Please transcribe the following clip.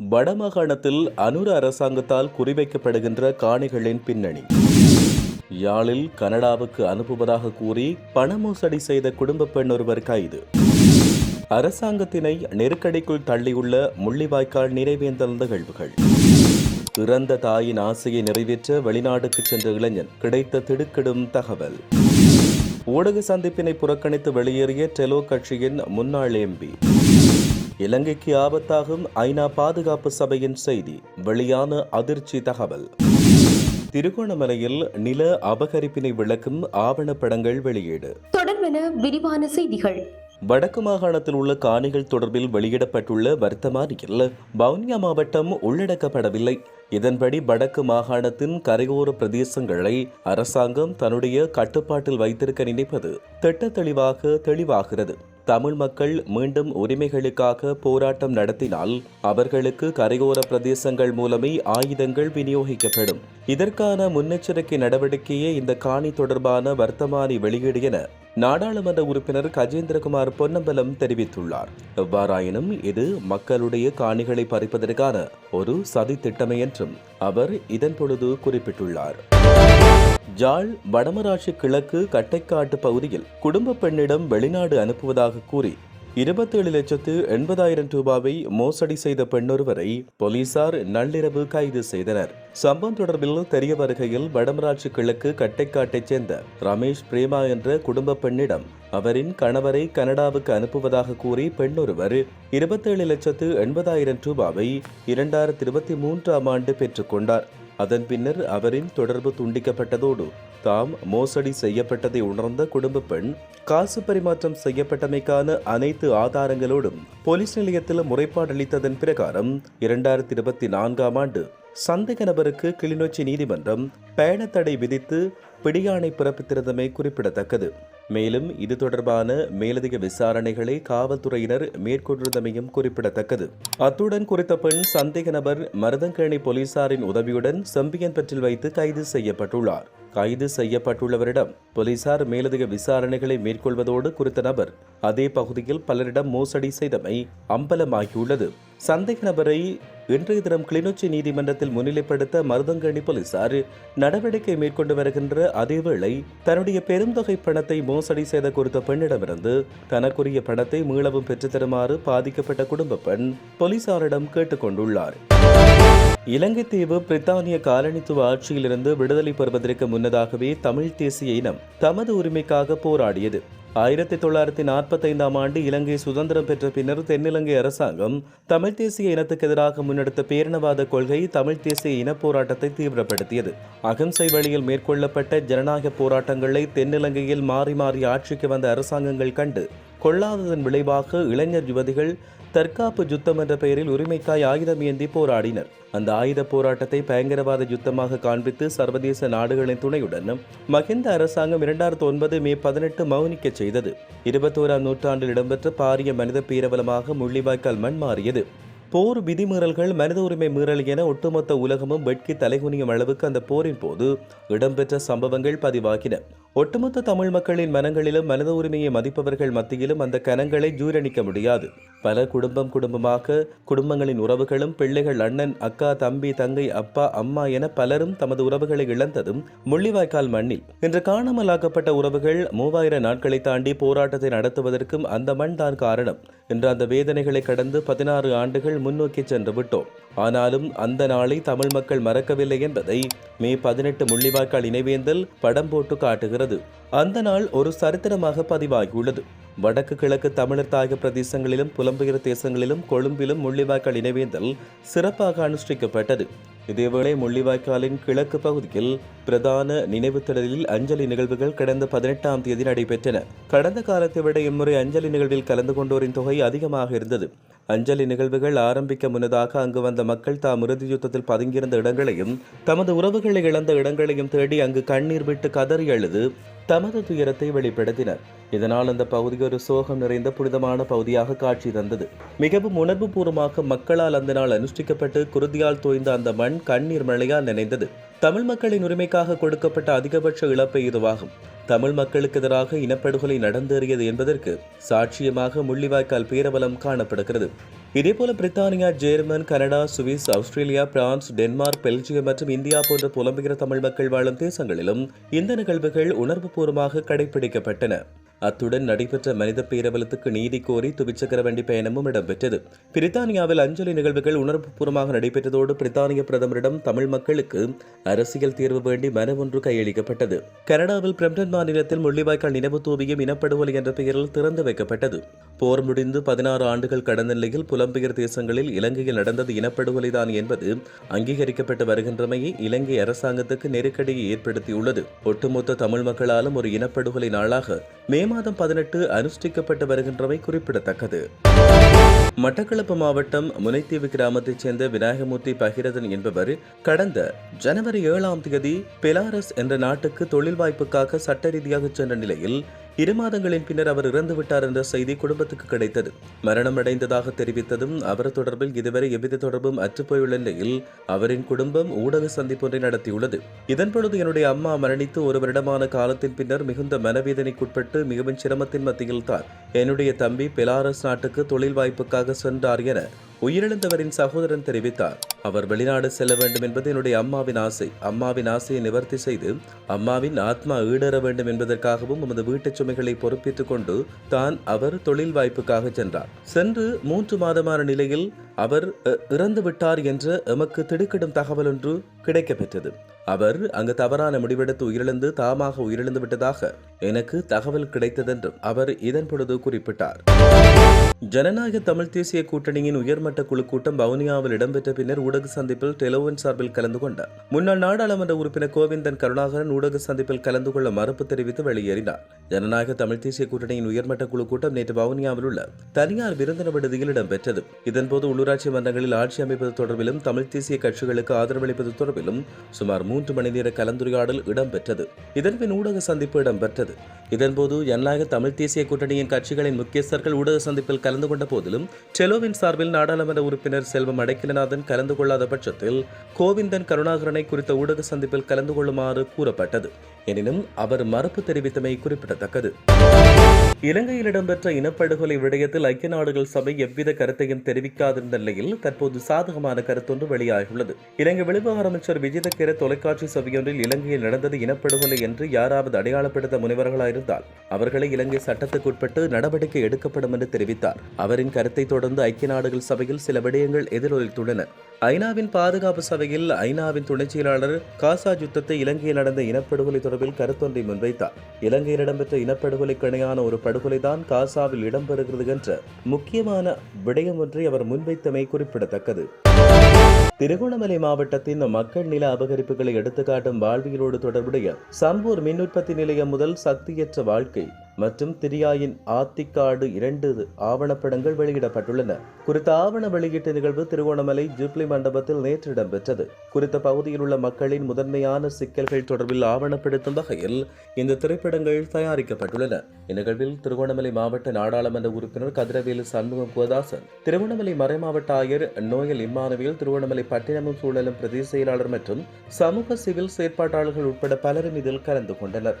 வடமாகாணத்தில் அனுர அரசாங்கத்தால் குறிவைக்கப்படுகின்ற காணிகளின் பின்னணி. யாழில் கனடாவுக்கு அனுப்புவதாக கூறி பண மோசடி செய்த குடும்ப பெண் ஒருவர் கைது. அரசாங்கத்தினை நெருக்கடிக்குள் தள்ளியுள்ள முள்ளிவாய்க்கால் நினைவேந்தல் நிகழ்வுகள். இறந்த தாயின் ஆசையை நிறைவேற்ற வெளிநாடுக்கு சென்ற இளைஞன் கிடைத்த திடுக்கிடும் தகவல். ஊடக சந்திப்பினை புறக்கணித்து வெளியேறிய டெலோ கட்சியின் முன்னாள் எம்பி. இலங்கைக்கு ஆபத்தாகும் ஐநா பாதுகாப்பு சபையின் செய்தி. வெளியான அதிர்ச்சி தகவல். திருகோணமலையில் நில அபகரிப்பினை விளக்கும் ஆவணப்படங்கள் வெளியீடு. தொடர்பென விரிவான செய்திகள். வடக்கு மாகாணத்தில் உள்ள காணிகள் தொடர்பில் வெளியிடப்பட்டுள்ள வர்த்தமானியில் வவுனியா மாவட்டம் உள்ளடக்கப்படவில்லை. இதன்படி வடக்கு மாகாணத்தின் கரையோர பிரதேசங்களை அரசாங்கம் தன்னுடைய கட்டுப்பாட்டில் வைத்திருக்க நினைப்பது திட்ட தெளிவாக தெளிவாகிறது. தமிழ் மக்கள் மீண்டும் உரிமைகளுக்காக போராட்டம் நடத்தினால் அவர்களுக்கு கரையோர பிரதேசங்கள் மூலமே ஆயுதங்கள் விநியோகிக்கப்படும். இதற்கான முன்னெச்சரிக்கை நடவடிக்கையே இந்த காணி தொடர்பான வர்த்தமானி வெளியீடு என நாடாளுமன்ற உறுப்பினர் கஜேந்திரகுமார் பொன்னம்பலம் தெரிவித்துள்ளார். எவ்வாறாயினும் இது மக்களுடைய காணிகளை பறிப்பதற்கான ஒரு சதி திட்டமே என்றும் அவர் இதன் பொழுது குறிப்பிட்டுள்ளார். ஜாழ் வடமராட்சி கிழக்கு கட்டைக்காட்டு பகுதியில் குடும்ப பெண்ணிடம் வெளிநாடு அனுப்புவதாக கூறி இருபத்தேழு லட்சத்து எண்பதாயிரம் ரூபாவை மோசடி செய்த பெண்ணொருவரை போலீசார் நள்ளிரவு கைது செய்தனர். சம்பவம் தொடர்பில் தெரிய வருகையில் வடமராட்சி கிழக்கு கட்டைக்காட்டைச் சேர்ந்த ரமேஷ் பிரேமா என்ற குடும்ப பெண்ணிடம் அவரின் கணவரை கனடாவுக்கு அனுப்புவதாக கூறி பெண்ணொருவர் இருபத்தேழு லட்சத்து எண்பதாயிரம் ரூபாவை இரண்டாயிரத்தி இருபத்தி மூன்றாம் ஆண்டு பெற்றுக்கொண்டார் அதன் பின்னர் அவரின் தொடர்பு துண்டிக்கப்பட்டதோடு தாம் மோசடி செய்யப்பட்டதை உணர்ந்த குடும்ப பெண் காசு பரிமாற்றம் செய்யப்பட்டமைக்கான அனைத்து ஆதாரங்களோடும் போலீஸ் நிலையத்தில் முறைப்பாடு அளித்ததன் பிரகாரம் இரண்டாயிரத்தி இருபத்தி நான்காம் ஆண்டு சந்தேக நபருக்கு கிளிநொச்சி நீதிமன்றம் பயணத்தடை விதித்து பிடியாணை பிறப்பித்திருந்தமை குறிப்பிடத்தக்கது. மேலும் இது தொடர்பான மேலதிக விசாரணைகளை காவல்துறையினர் மேற்கொண்டிருந்தமையும் குறிப்பிடத்தக்கது. அத்துடன் குறித்த பெண் சந்தேக நபர் மருதங்கேணி போலீசாரின் உதவியுடன் செம்பியன்பற்றில் வைத்து கைது செய்யப்பட்டுள்ளார். கைது செய்யப்பட்டுள்ளவரிடம் போலீசார் மேலதிக விசாரணைகளை மேற்கொள்வதோடு குறித்த நபர் அதே பகுதியில் பலரிடம் மோசடி செய்தமை அம்பலமாகியுள்ளது. சந்தேக நபரை இன்றைய தினம் கிளிநொச்சி நீதிமன்றத்தில் முன்னிலைப்படுத்த மருதங்கணி போலீசார் நடவடிக்கை மேற்கொண்டு வருகின்ற அதேவேளை தன்னுடைய பெருந்தொகை பணத்தை மோசடி செய்த குறித்த பெண்ணிடமிருந்து தனக்குரிய பணத்தை மீளவும் பெற்றுத்தருமாறு பாதிக்கப்பட்ட குடும்ப பெண் போலீசாரிடம் கேட்டுக்கொண்டுள்ளார் இலங்கை தீவு பிரித்தானிய காலனித்துவ ஆட்சியிலிருந்து விடுதலை பெறுவதற்கு முன்னதாகவே தமிழ் தேசிய இனம் தமது உரிமைக்காக போராடியது. ஆயிரத்தி தொள்ளாயிரத்தி நாற்பத்தைந்தாம் ஆண்டு இலங்கை சுதந்திரம் பெற்ற பின்னர் தென்னிலங்கை அரசாங்கம் தமிழ் தேசிய இனத்துக்கு எதிராக முன்னெடுத்த பேரினவாத கொள்கை தமிழ் தேசிய இன போராட்டத்தை தீவிரப்படுத்தியது. அகிம்சை வழியில் மேற்கொள்ளப்பட்ட ஜனநாயக போராட்டங்களை தென்னிலங்கையில் மாறி மாறி ஆட்சிக்கு வந்த அரசாங்கங்கள் கண்டு கொள்ளாததன் விளைவாக இளைஞர் யுவதிகள் தற்காப்பு யுத்தம் என்ற பெயரில் உரிமைக்காய் ஆயுதம் ஏந்தி போராடினர். அந்த ஆயுத போராட்டத்தை பயங்கரவாத யுத்தமாக காண்பித்து சர்வதேச நாடுகளின் துணையுடன் மகிந்த அரசாங்கம் இரண்டாயிரத்து ஒன்பது மே பதினெட்டு மௌனிக்கச் செய்தது. இருபத்தோராம் நூற்றாண்டில் இடம்பெற்ற பாரிய மனித பேரவலமாக முள்ளிவாய்க்கால் மண் மாறியது. போர் விதிமீறல்கள் மனித உரிமை மீறல் என ஒட்டுமொத்த உலகமும் வெட்கி தலைகுனியும் அளவுக்கு அந்த போரின் போது இடம்பெற்ற சம்பவங்கள் பதிவாகின. ஒட்டுமொத்த தமிழ் மக்களின் மனங்களிலும் மனித உரிமையை மதிப்பவர்கள் மத்தியிலும் அந்த கனங்களை ஜூரணிக்க முடியாது. பல குடும்பம் குடும்பமாக குடும்பங்களின் உறவுகளும் பிள்ளைகள் அண்ணன் அக்கா தம்பி தங்கை அப்பா அம்மா என பலரும் தமது உறவுகளை இழந்ததும் முள்ளிவாய்க்கால் மண்ணில். இன்று காணாமலாக்கப்பட்ட உறவுகள் மூவாயிரம் நாட்களை தாண்டி போராட்டத்தை நடத்துவதற்கும் அந்த மண் தான் காரணம். இன்று அந்த வேதனைகளை கடந்து பதினாறு ஆண்டுகள் முன்னோக்கி சென்று விட்டோம். ஆனாலும் அந்த நாளை தமிழ் மக்கள் மறக்கவில்லை என்பதை மே பதினெட்டு முள்ளிவாய்க்கால் இணைவேந்தல் படம் போட்டு காட்டுகிறது. அந்த நாள் ஒரு சரித்திரமாக பதிவாகியுள்ளது. வடக்கு கிழக்கு தமிழர் தாயக பிரதேசங்களிலும் புலம்பெயர் தேசங்களிலும் கொழும்பிலும் முள்ளிவாய்க்கால் இணைவேந்தல் சிறப்பாக அனுஷ்டிக்கப்பட்டது. இதேவேளை முள்ளிவாய்க்காலின் கிழக்கு பகுதியில் பிரதான நினைவு திடலில் அஞ்சலி நிகழ்வுகள் கடந்த பதினெட்டாம் தேதி நடைபெற்றன. கடந்த காலத்தை விட இம்முறை அஞ்சலி நிகழ்வில் கலந்து கொண்டோரின் தொகை அதிகமாக இருந்தது. அஞ்சலி நிகழ்வுகள் ஆரம்பிக்க முன்னதாக அங்கு வந்த மக்கள் தாம் இறுதி யுத்தத்தில் பதுங்கியிருந்த இடங்களையும் தமது உறவுகளை இழந்த இடங்களையும் தேடி அங்கு கண்ணீர் விட்டு கதறி அழுது தமது துயரத்தை வெளிப்படுத்தினர். இதனால் அந்த பகுதி ஒரு சோகம் நிறைந்த புனிதமான பகுதியாக காட்சி தந்தது. மிகவும் உணர்வுபூர்வமாக மக்களால் அந்த நாள் அனுஷ்டிக்கப்பட்டு குருதியால் தோய்ந்த அந்த மண் கண்ணீர் மழையால் நினைந்தது. தமிழ் மக்களின் உரிமைக்காக கொடுக்கப்பட்ட அதிகபட்ச இழப்பை இதுவாகும். தமிழ் மக்களுக்கு எதிராக இனப்படுகொலை நடந்தேறியது என்பதற்கு சாட்சியமாக முள்ளிவாய்க்கால் பேரவலம் காணப்படுகிறது. இதேபோல Britannia German Canada Swiss Australia France Denmark Belgium மற்றும் இந்தியா போன்ற புலம்பெயர் தமிழ் மக்கள் வாழும் தேசங்களிலும் இந்த நிகழ்வுகள் உணர்வுபூர்வமாக கடைபிடிக்கப்பட்டன அத்துடன் நடைபெற்ற மனித பேரவலத்துக்கு நீதி கோரி துவிச்சக்கர வண்டி பயணமும் இடம்பெற்றது. பிரித்தானியாவில் அஞ்சலி நிகழ்வுகள் உணர்வுபூர்வமாக நடைபெற்றதோடு பிரித்தானிய பிரதமரிடம் தமிழ் மக்களுக்கு அரசியல் தீர்வு வேண்டி மனு ஒன்று கையளிக்கப்பட்டது. கனடாவில் பிரம்டன் மாநிலத்தில் முள்ளிவாய்க்கால் நினைவு தூவியம் இனப்படுகொலை என்ற பெயரில் திறந்து வைக்கப்பட்டது. போர் முடிந்து பதினாறு ஆண்டுகள் கடந்த நிலையில் புலம்பெயர் தேசங்களில் இலங்கையில் நடந்தது இனப்படுகொலைதான் என்பது அங்கீகரிக்கப்பட்டு வருகின்றமையை இலங்கை அரசாங்கத்துக்கு நெருக்கடியை ஏற்படுத்தியுள்ளது. ஒட்டுமொத்த தமிழ் மக்களாலும் ஒரு இனப்படுகொலை நாளாக மே மாதம் பதினெட்டு அனுஷ்டிக்கப்பட்டு வருகின்றவை குறிப்பிடத்தக்கது. மட்டக்களப்பு மாவட்டம் முனைத்தீவு கிராமத்தைச் சேர்ந்த விநாயகமூர்த்தி பகிரதன் என்பவர் கடந்த ஜனவரி ஏழாம் தேதி பெலாரஸ் என்ற நாட்டுக்கு தொழில் வாய்ப்புக்காக சட்ட ரீதியாக சென்ற நிலையில் இரு மாதங்களின் பின்னர் அவர் இறந்துவிட்டார் என்ற செய்தி குடும்பத்துக்கு கிடைத்தது. மரணம் அடைந்ததாக தெரிவித்ததும் அவர் தொடர்பில் இதுவரை எவ்வித தொடர்பும் அற்றுப்போயுள்ள நிலையில் அவரின் குடும்பம் ஊடக சந்திப்பொன்றை நடத்தியுள்ளது. இதன்பொழுது என்னுடைய அம்மா மரணித்து ஒரு வருடமான காலத்தின் பின்னர் மிகுந்த மனவேதனைக்குட்பட்டு மிகவும் சிரமத்தின் மத்தியில் தான் என்னுடைய தம்பி பெலாரஸ் நாட்டுக்கு தொழில் வாய்ப்புக்காக சென்றார் என உயிரிழந்தவரின் சகோதரன் தெரிவித்தார். அவர் வெளிநாடு செல்ல வேண்டும் என்பது என்னுடைய அம்மாவின் ஆசை. அம்மாவின் ஆசையை நிவர்த்தி செய்து அம்மாவின் ஆத்மா ஈடேற வேண்டும் என்பதற்காகவும் உமது வீட்டுச் சுமைகளை பொறுப்பேற்றுக் கொண்டு தான் அவர் தொழில் வாய்ப்புக்காக சென்றார். சென்று மூன்று மாதமான நிலையில் அவர் அ, இறந்து விட்டார் என்ற எமக்கு திடுக்கிடும் தகவல் ஒன்று கிடைக்கப்பெற்றது. அவர் அங்கு தவறான முடிவெடுத்து உயிரிழந்து தாமாக உயிரிழந்து விட்டதாக எனக்கு தகவல் கிடைத்ததென்றும் அவர் இதன் பொழுது குறிப்பிட்டார். ஜனநாயக தமிழ் தேசிய கூட்டணியின் உயர்மட்ட குழு கூட்டம் வவுனியாவில் இடம்பெற்ற பின்னர் ஊடக சந்திப்பில் டெலோவன் சார்பில் கலந்து கொண்டார் முன்னாள் நாடாளுமன்ற உறுப்பினர் கோவிந்தன் கருணாகரன் ஊடக சந்திப்பில் கலந்து கொள்ள மறுப்பு தெரிவித்து வெளியேறினார். ஜனநாயக தமிழ் தேசிய கூட்டணியின் உயர்மட்ட குழு கூட்டம் நேற்று வவுனியாவில் உள்ள தனியார் விருந்தின விடுதியில் இடம்பெற்றது. இதன்போது உள்ளூராட்சி மன்றங்களில் ஆட்சி அமைப்பது தொடர்பிலும் தமிழ் தேசிய கட்சிகளுக்கு ஆதரவளிப்பது தொடர்பிலும் சுமார் மூன்று மணி நேர கலந்துரையாடல் இடம்பெற்றது. இதன்பின் ஊடக சந்திப்பு இடம்பெற்றது. இதன்போது ஜனநாயக தமிழ் தேசிய கூட்டணியின் கட்சிகளின் முக்கியஸ்தர்கள் ஊடக சந்திப்பில் கலந்து கொண்ட போதிலும் டெலோவின் சார்பில் நாடாளுமன்ற உறுப்பினர் செல்வம் அடைக்கலநாதன் கலந்து கொள்ளாத பட்சத்தில் கோவிந்தன் கருணாகரனை குறித்த ஊடக சந்திப்பில் கலந்து கொள்ளுமாறு கூறப்பட்டது. எனினும் அவர் மறுப்பு தெரிவித்தமை குறிப்பிடத்தக்கது. இலங்கையில் இடம்பெற்ற இனப்படுகொலை விடயத்தில் ஐக்கிய நாடுகள் சபை எவ்வித கருத்தையும் தெரிவிக்காதிருந்த நிலையில் தற்போது சாதகமான கருத்தொன்று வெளியாகியுள்ளது. இலங்கை வெளிவிவகார அமைச்சர் விஜிதக்கிர தொலைக்காட்சி சபையொன்றில் இலங்கையில் நடந்தது இனப்படுகொலை என்று யாராவது அடையாளப்படுத்த முனைவர்களாயிருந்தால் அவர்களை இலங்கை சட்டத்துக்குட்பட்டு நடவடிக்கை எடுக்கப்படும் என்று தெரிவித்தார். அவரின் கருத்தை தொடர்ந்து ஐக்கிய நாடுகள் சபையில் சில விடயங்கள் எதிரொலித்துள்ளன. ஐநாவின் பாதுகாப்பு சபையில் ஐநாவின் துணைச் செயலாளர் காசா யுத்தத்தை இலங்கையில் நடந்த இனப்படுகொலை தொடர்பில் கருத்தொன்றை முன்வைத்தார். இலங்கையில் இடம்பெற்ற இனப்படுகொலைக்கு இணையான ஒரு படுகொலைதான் காசாவில் இடம்பெறுகிறது என்ற முக்கியமான விடயம் ஒன்றை அவர் முன்வைத்தமை குறிப்பிடத்தக்கது. திருகோணமலை மாவட்டத்தின் மக்கள் நில அபகரிப்புகளை எடுத்துக்காட்டும் வாழ்வியலோடு தொடர்புடைய சம்பூர் மின் உற்பத்தி நிலையம் முதல் சக்தியற்ற வாழ்க்கை. மற்றும் திரியாயின் ஆத்திக்காடு இரண்டு ஆவணப்படங்கள் வெளியிடப்பட்டுள்ளன. குறித்த ஆவண வெளியீட்டு நிகழ்வு திருகோணமலை ஜூப்ளி மண்டபத்தில் நேற்று இடம்பெற்றது. குறித்த பகுதியில் உள்ள மக்களின் முதன்மையான சிக்கல்கள் தொடர்பில் ஆவணப்படுத்தும் வகையில் இந்த திரைப்படங்கள் தயாரிக்கப்பட்டுள்ளன. இந்நிகழ்வில் திருகோணமலை மாவட்ட நாடாளுமன்ற உறுப்பினர் கதிரவேலு சண்முகம் கோதாசன் திருவோணமலை மறைமாவட்ட ஆயர் நோயல் இம்மானுவேல் திருவோணமலை பட்டினமும் சூழலும் பிரதேச செயலாளர் மற்றும் சமூக சிவில் செயற்பாட்டாளர்கள் உட்பட பலரும் இதில் கலந்து கொண்டனர்.